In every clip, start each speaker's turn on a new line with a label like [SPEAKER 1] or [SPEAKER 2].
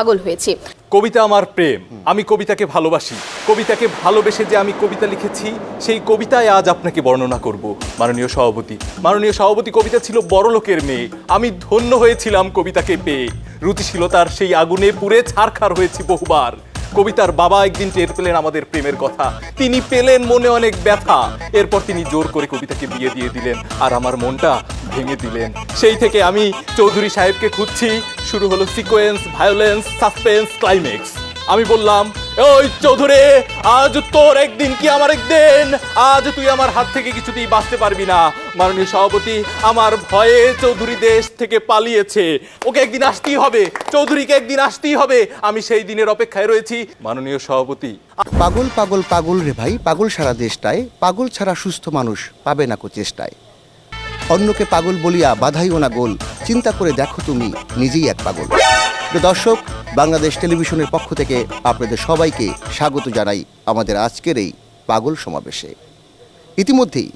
[SPEAKER 1] পাগল হয়েছি।
[SPEAKER 2] কবিতা আমার প্রেম, আমি কবিতাকে ভালোবাসি। কবিতাকে ভালোবেসে যে আমি কবিতা লিখেছি, সেই কবিতায় আজ আপনাকে বর্ণনা করব। মাননীয় সভাপতি মাননীয় সভাপতি, কবিতা ছিল বড়লোকের মেয়ে। আমি ধন্য হয়েছিলাম কবিতাকে পেয়ে। রুচিশীলতার সেই আগুনে পুড়ে ছারখার হয়েছি বহুবার। কবিতার বাবা একদিন টের পেলেন আমাদের প্রেমের কথা। তিনি পেলেন মনে অনেক ব্যথা। এরপর তিনি জোর করে কবিতাকে বিয়ে দিয়ে দিলেন আর আমার মনটা ভেঙে দিলেন। সেই থেকে আমি চৌধুরী সাহেবকে খুঁজছি। শুরু হলো সিকোয়েন্স, ভায়োলেন্স, সাসপেন্স, ক্লাইম্যাক্স। আমি বললাম ওই চৌধুরী, আজ তোর একদিন কি আমার একদিন? আজ তুই আমার হাত থেকে কিছুতেই বাঁচতে পারবি না। মাননীয় সভাপতি, আমার ভয়ে চৌধুরী দেশ থেকে পালিয়েছে। ওকে একদিন আসতেই হবে। চৌধুরীকে একদিন আসতেই হবে। আমি সেই দিনের অপেক্ষায় রয়েছি। মাননীয় সভাপতি
[SPEAKER 3] পাগল পাগল পাগল রে ভাই। পাগল সারা দেশটায়, পাগল ছাড়া সুস্থ মানুষ পাবে না কো চেষ্টায় অন্যকে পাগল বলিয়া বাধাইও না গোল। চিন্তা করে দেখো তুমি, নিজেই এক পাগল। দর্শক, বাংলাদেশ টেলিভিশনের পক্ষ থেকে আপনাদের সবাইকে স্বাগত জানাই আমাদের আজকের এই পাগল সমাবেশে। ইতিমধ্যেই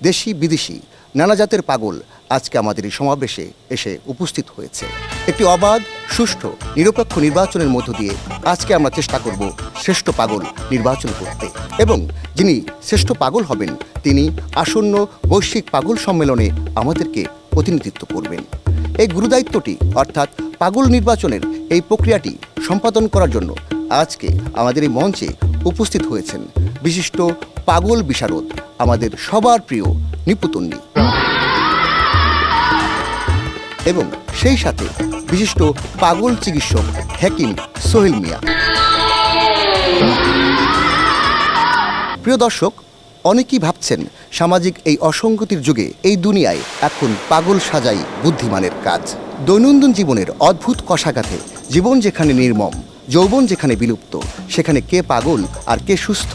[SPEAKER 3] দেশি বিদেশি নানা জাতের পাগল আজকে আমাদের এই সমাবেশে এসে উপস্থিত হয়েছে। একটি অবাধ, সুষ্ঠু, নিরপেক্ষ নির্বাচনের মধ্য দিয়ে আজকে আমরা চেষ্টা করব শ্রেষ্ঠ পাগল নির্বাচন করতে এবং যিনি শ্রেষ্ঠ পাগল হবেন, তিনি আসন্ন বৈশ্বিক পাগল সম্মেলনে আমাদেরকে প্রতিনিধিত্ব করবেন। এই গুরুদায়িত্বটি, অর্থাৎ পাগল নির্বাচনের এই প্রক্রিয়াটি সম্পাদন করার জন্য আজকে আমাদের এই মঞ্চে উপস্থিত হয়েছেন বিশিষ্ট পাগল বিশারদ, আমাদের সবার প্রিয় নিপুতন্নি। এবং সেই সাথে বিশিষ্ট পাগল চিকিৎসক হেকিম সোহেল মিয়া। প্রিয় দর্শক অনেকেই ভাবছেন সামাজিক এই অসঙ্গতির যুগে এই দুনিয়ায় এখন পাগল সাজাই বুদ্ধিমানের কাজ। দৈনন্দিন জীবনের অদ্ভুত কষাঘাতে জীবন যেখানে নির্মম, যৌবন যেখানে বিলুপ্ত, সেখানে কে পাগল আর কে সুস্থ,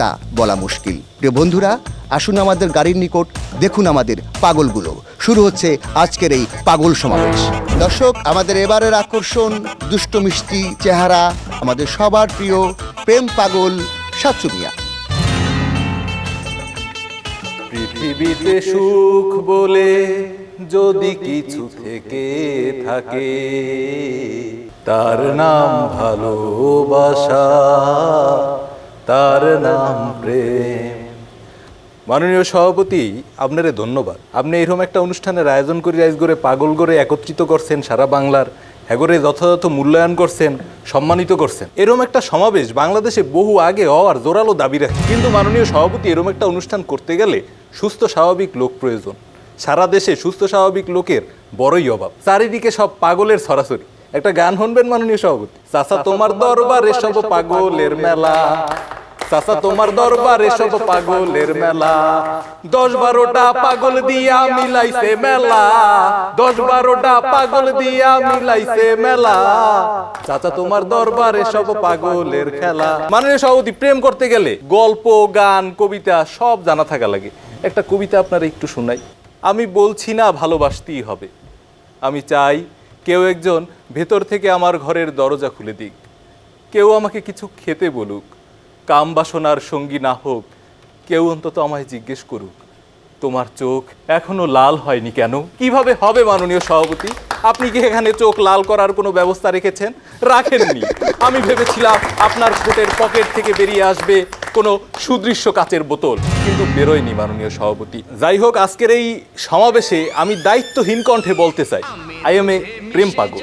[SPEAKER 3] তা বলা মুশকিল। প্রিয় বন্ধুরা, আসুন আমাদের গাড়ির নিকট, দেখুন আমাদের পাগলগুলো। শুরু হচ্ছে আজকের এই পাগল সমাবেশ। দর্শক, আমাদের এবারের আকর্ষণ, দুষ্ট মিষ্টি চেহারা, আমাদের সবার প্রিয় প্রেম পাগল সাচু মিয়া
[SPEAKER 2] পৃথিবীতে সুখ বলে যদি কিছু থেকে থাকে, তার নাম ভালোবাসা, তার নাম প্রেম। মাননীয় সভাপতি, আপনারে ধন্যবাদ। আপনি এরকম একটা অনুষ্ঠানের আয়োজন করে আইজ করে পাগল করে একত্রিত করছেন সারা বাংলার, হ্যাগরে যথাযথ মূল্যায়ন করছেন, সম্মানিত করছেন। এরকম একটা সমাবেশ বাংলাদেশে বহু আগে হওয়ার জোরালো দাবি রাখে। কিন্তু মাননীয় সভাপতি, এরকম একটা অনুষ্ঠান করতে গেলে সুস্থ স্বাভাবিক লোক প্রয়োজন। সারা দেশে সুস্থ স্বাভাবিক লোকের বড়ই অভাব। চারিদিকে সব পাগলের সরাসরি। একটা গান শুনবেন মাননীয় সভাপতি? চাচা তোমার দরবারে সব পাগলের মেলা। চাচা তোমার দরবারে সব পাগলের মেলা। দশ বারোটা পাগল দিয়া মিলাইছে মেলা। দশ বারোটা পাগল দিয়া মিলাইছে মেলা। চাচা তোমার দরবারে সব পাগলের খেলা। মানে সভাপতি প্রেম করতে গেলে গল্প গান কবিতা সব জানা থাকা লাগে। একটা কবিতা আপনারা একটু শোনাই। আমি বলছি না ভালোবাসতেই হবে। আমি চাই কেউ একজন ভেতর থেকে আমার ঘরের দরজা খুলে দিক। কেউ আমাকে কিছু খেতে বলুক, কাম বাসনার সঙ্গী না হোক, কেউ অন্তত আমায় জিজ্ঞেস করুক, তোমার চোখ এখনও লাল হয়নি কেন? কীভাবে হবে মাননীয় সভাপতি? আপনি কি এখানে চোখ লাল করার কোনো ব্যবস্থা রেখেছেন? রাখেননি। আমি ভেবেছিলাম আপনার কোটের পকেট থেকে বেরিয়ে আসবে কোনো সুদৃশ্য কাচের বোতল, কিন্তু বেরোয়নি মাননীয় সভাপতি। যাই হোক, আজকের এই সমাবেশে আমি দায়িত্বহীন কণ্ঠে বলতে চাই। আই এম এ প্রেম পাগল।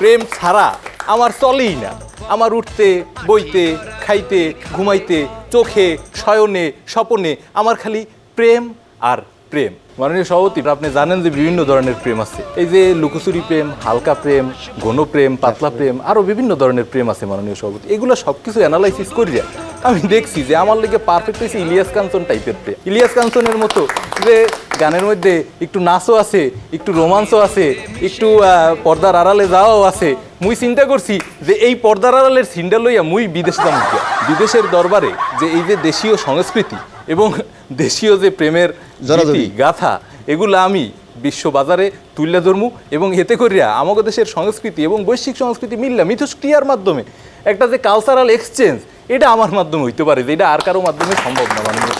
[SPEAKER 2] প্রেম ছাড়া আমার চলেই না। আমার উঠতে, বইতে, খাইতে, ঘুমাইতে, চোখে, শয়নে, স্বপনে, আমার খালি প্রেম আর প্রেম। মাননীয় সভাপতি আপনি জানেন যে বিভিন্ন ধরনের প্রেম আছে। এই যে লুকোচুরি প্রেম, হালকা প্রেম, ঘন প্রেম, পাতলা প্রেম আরও বিভিন্ন ধরনের প্রেম আছে মাননীয় সভাপতি। এগুলো সব কিছু অ্যানালাইসিস করিয়া আমি দেখছি যে আমার লেগে পারফেক্ট হয়েছে ইলিয়াস কাঞ্চন টাইপের প্রেম। ইলিয়াস কাঞ্চনের মতো যে গানের মধ্যে একটু নাচও আছে, একটু রোমান্সও আছে, একটু পর্দার আড়ালে যাওয়াও আছে। মুই চিন্তা করছি যে এই পর্দার আড়ালের সিন্ডা লইয়া মুই বিদেশ গিয়া। বিদেশের দরবারে যে এই যে দেশীয় সংস্কৃতি এবং দেশীয় যে প্রেমের। গাথা এগুলো আমি বিশ্ব বাজারে তুলে ধরমু এবং এতে করিয়া আমাদের দেশের সংস্কৃতি এবং বৈশ্বিক সংস্কৃতি মিললা মিথস্ক্রিয়ার মাধ্যমে একটা যে কালচারাল এক্সচেঞ্জ এটা আমার মাধ্যমে হইতে পারে যে এটা আর কারও মাধ্যমে সম্ভব না মাননীয়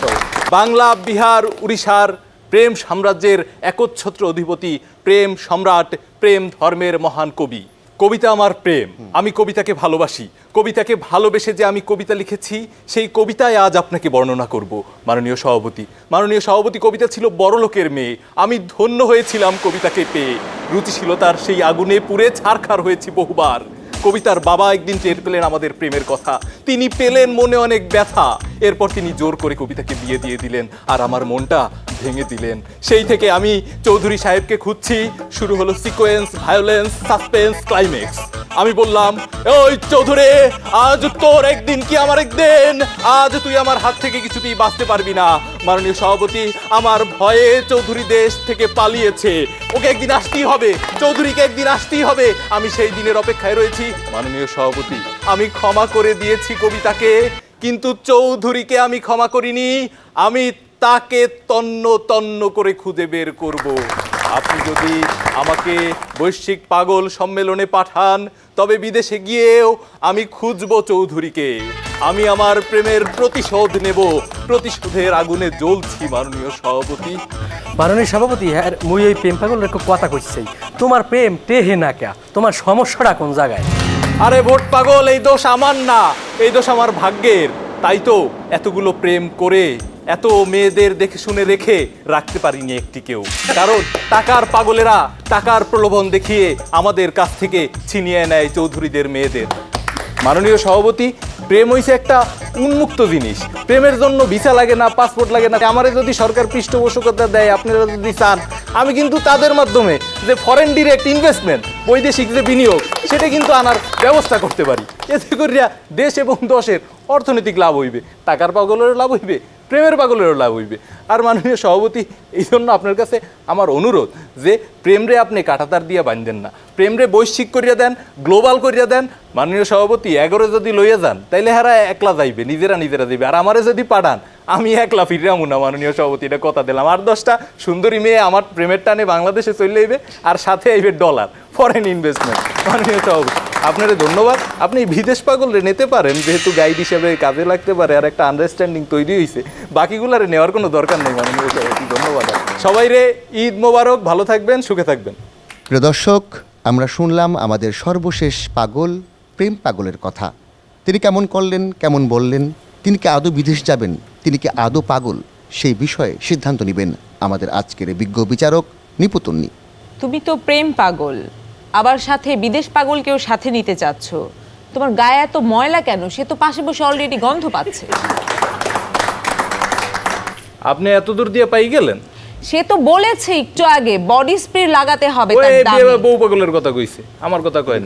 [SPEAKER 2] বাংলা বিহার উড়িষ্যার প্রেম সাম্রাজ্যের একচ্ছত্র অধিপতি প্রেম সম্রাট প্রেম ধর্মের মহান কবি কবিতা আমার প্রেম, আমি কবিতাকে ভালোবাসি। কবিতাকে ভালোবেসে যে আমি কবিতা লিখেছি, সেই কবিতায় আজ আপনাকে বর্ণনা করব। মাননীয় সভাপতি মাননীয় সভাপতি, কবিতা ছিল বড়লোকের মেয়ে। আমি ধন্য হয়েছিলাম কবিতাকে পেয়ে। রুচিশীলতার সেই আগুনে পুড়ে ছারখার হয়েছি বহুবার। কবিতার বাবা একদিন টের পেলেন আমাদের প্রেমের কথা। তিনি পেলেন মনে অনেক ব্যথা। এরপর তিনি জোর করে কবিতাকে বিয়ে দিয়ে দিলেন আর আমার মনটা ভেঙে দিলেন। সেই থেকে আমি চৌধুরী সাহেবকে খুঁজছি। শুরু হলো সিকোয়েন্স, ভায়োলেন্স, সাসপেন্স, ক্লাইম্যাক্স। আমি বললাম, ওই চৌধুরী, আজ তোর একদিন কি আমার একদিন? আজ তুই আমার হাত থেকে কিছুতেই বাঁচতে পারবি না। মাননীয় সভাপতি, আমার ভয়ে চৌধুরী দেশ থেকে পালিয়েছে। ওকে একদিন আসতেই হবে। চৌধুরীকে একদিন আসতেই হবে। আমি সেই দিনের অপেক্ষায় রয়েছি। মাননীয় সভাপতি, আমি ক্ষমা করে দিয়েছি কবিতাকে, কিন্তু চৌধুরীকে আমি ক্ষমা করিনি। আমি তাকে তন্ন তন্ন করে খুঁজে বের করব। আপনি যদি আমাকে বৈশ্বিক পাগল সম্মেলনে পাঠান, তবে বিদেশে গিয়েও আমি খুঁজব চৌধুরীকে। আমি আমার প্রেমের প্রতিশোধ নেব। প্রতিশোধের আগুনে জ্বলছি, মাননীয় সভাপতি।
[SPEAKER 1] মাননীয় সভাপতি হ্যাঁ মুই এই প্রেম পাগলের কথা কইছি। তোমার প্রেম টেহে না কে তোমার সমস্যাটা কোন জায়গায়?
[SPEAKER 2] আরে ভোট পাগল, এই দোষ আমার না। এই দোষ আমার ভাগ্যের। তাই তো এতগুলো প্রেম করে, এত মেয়েদের দেখে শুনে রেখে রাখতে পারিনি একটি কেউ। কারণ টাকার পাগলেরা টাকার প্রলোভন দেখিয়ে আমাদের কাছ থেকে ছিনিয়ে নেয় চৌধুরীদের মেয়েদের। মাননীয় সভাপতি, প্রেম হইছে একটা উন্মুক্ত জিনিস। প্রেমের জন্য ভিসা লাগে না, পাসপোর্ট লাগে না। আমারে যদি সরকার পৃষ্ঠপোষকতা দেয়, আপনারা যদি চান, আমি কিন্তু তাদের মাধ্যমে যে ফরেন ডিরেক্ট ইনভেস্টমেন্ট বৈদেশিক যে বিনিয়োগ সেটা কিন্তু আনার ব্যবস্থা করতে পারি। এতে করিয়া দেশ এবং দশের অর্থনৈতিক লাভ হইবে, টাকার পাগলেরও লাভ হইবে, প্রেমের পাগলেরও লাভ হইবে। আর মাননীয় সভাপতি, এই জন্য আপনার কাছে আমার অনুরোধ যে প্রেমরে আপনি কাটাতার দিয়ে বাঁধেন না। প্রেমরে বৈশ্বিক করিয়া দেন, গ্লোবাল করিয়া দেন। মাননীয় সভাপতি, এগারো যদি লইয়া যান, তাইলে হারা একলা যাইবে, নিজেরা নিজেরা যাইবে। আর আমারে যদি পাঠান, আমি একলা ফিরামু না, মাননীয় সভাপতি, এটা কথা দিলাম। আর দশটা সুন্দরী মেয়ে আমার প্রেমের টানে বাংলাদেশে চলে আইবে, আর সাথে আইবে ডলার। ফরেন ইনভেস্টমেন্ট মাননীয় সভাপতি আপনারে ধন্যবাদ। আপনি বিদেশ পাগলরে নিতে পারেন যেহেতু গাইড হিসেবে কাজে লাগতে পারে আর একটা আন্ডারস্ট্যান্ডিং তৈরি হয়েছে বাকিগুলারে নেওয়ার কোনো দরকার নেই মাননীয় সভাপতি ধন্যবাদ। সবাই রে ঈদ মোবারক ভালো থাকবেন সুখে থাকবেন।
[SPEAKER 3] প্রিয় দর্শক আমরা শুনলাম আমাদের সর্বশেষ পাগল প্রেম পাগলের কথা। তিনি কেমন করলেন কেমন বললেন তিনি কি আদৌ বিদেশ যাবেন তিনি কি আদৌ পাগল সেই বিষয়ে সিদ্ধান্ত নেবেন আমাদের আজকের বিজ্ঞ বিচারক নিপুতন্নি।
[SPEAKER 4] তুমি তো প্রেম পাগল। আবার সাথে বিদেশ পাগলকেও সাথে নিতে চাচ্ছ। তোমার গায়ে এত ময়লা কেন? সে তো পাশে বসে অলরেডি গন্ধ পাচ্ছে।
[SPEAKER 2] আপনি এত দূর দিয়ে পাই গেলেন?
[SPEAKER 4] সে তো বলেছে একটু আগে বডি স্প্রে লাগাতে হবে তার দামে।
[SPEAKER 2] বউ পাগলের কথা কইছে আমার কথা কয়েন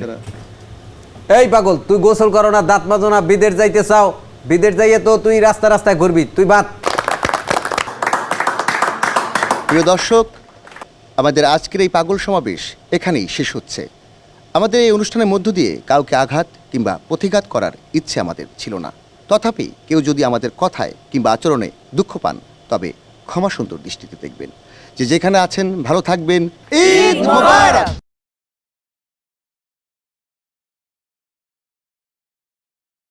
[SPEAKER 5] এই পাগল তুই গোসল করো না দাঁত মাজো না বিদেশ যাইতে চাও। বিদেশ যাইয়ে তো তুই রাস্তা রাস্তায় ঘুরবি তুই বাদ।
[SPEAKER 3] প্রিয় দর্শক আমাদের আজকের এই পাগল সমাবেশ এখানেই শেষ হচ্ছে। আমাদের এই অনুষ্ঠানের মধ্য দিয়ে কাউকে আঘাত কিংবা প্রতিঘাত করার ইচ্ছে আমাদের ছিল না। তথাপি কেউ যদি আমাদের কথায় কিংবা আচরণে দুঃখ পান, তবে ক্ষমা সুন্দর দৃষ্টিতে দেখবেন। যে যেখানে আছেন, ভালো থাকবেন।